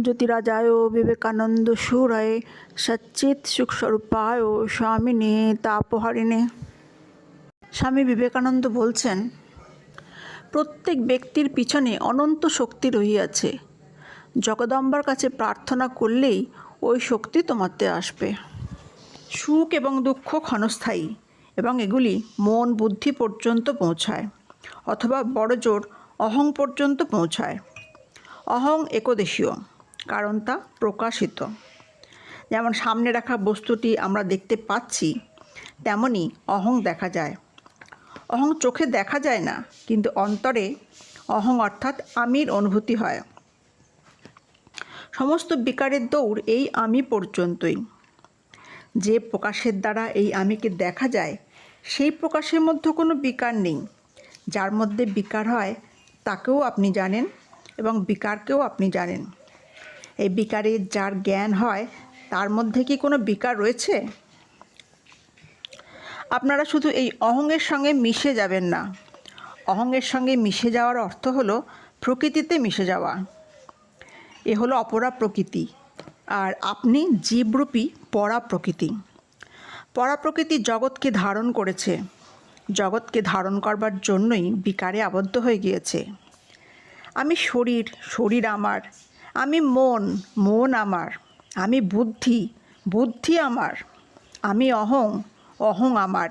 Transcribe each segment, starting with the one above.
ব্রহ্মজ্যোতিরাজায় বিবেকানন্দ সুরায় সচ্চিত সুখস্বরূপায় স্বামিনী তাপহারিণী স্বামী বিবেকানন্দ বলছেন প্রত্যেক ব্যক্তির পিছনে অনন্ত শক্তি রহিয়াছে। জগদম্বার কাছে প্রার্থনা করলেই ওই শক্তি তোমাতে আসবে। সুখ এবং দুঃখ ক্ষণস্থায়ী এবং এগুলি মন বুদ্ধি পর্যন্ত পৌঁছায় অথবা বড় জোর অহং পর্যন্ত পৌঁছায়। অহং একদেশীয়। কারণ তা প্রকাশিত। যেমন সামনে রাখা বস্তুটি আমরা দেখতে পাচ্ছি তেমনই অহং দেখা যায়। অহং চোখে দেখা যায় না, কিন্তু অন্তরে অহং অর্থাৎ আমির অনুভূতি হয়। সমস্ত বিকারের দৌড় এই আমি পর্যন্তই। যে প্রকাশের দ্বারা এই আমিকে দেখা যায়, সেই প্রকাশের মধ্যে কোনো বিকার নেই। যার মধ্যে বিকার হয়, তাকেও আপনি জানেন এবং বিকারকেও আপনি জানেন। এই বিকারের যার জ্ঞান হয়, তার মধ্যে কি কোনো বিকার রয়েছে? আপনারা শুধু এই অহংয়ের সঙ্গে মিশে যাবেন না। অহংয়ের সঙ্গে মিশে যাওয়ার অর্থ হলো প্রকৃতিতে মিশে যাওয়া। এ হলো অপরা প্রকৃতি। আর আপনি জীবরূপী পরা প্রকৃতি। পরা প্রকৃতি জগৎকে ধারণ করেছে। জগৎকে ধারণ করবার জন্যই বিকারে আবদ্ধ হয়ে গিয়েছে। আমি শরীর শরীর আমার। আমি মন মন আমার। আমি বুদ্ধি বুদ্ধি আমার। আমি অহং অহং আমার।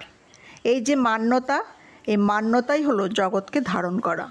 এই যে মান্যতা, এই মান্যতাই হলো জগৎকে ধারণ করা।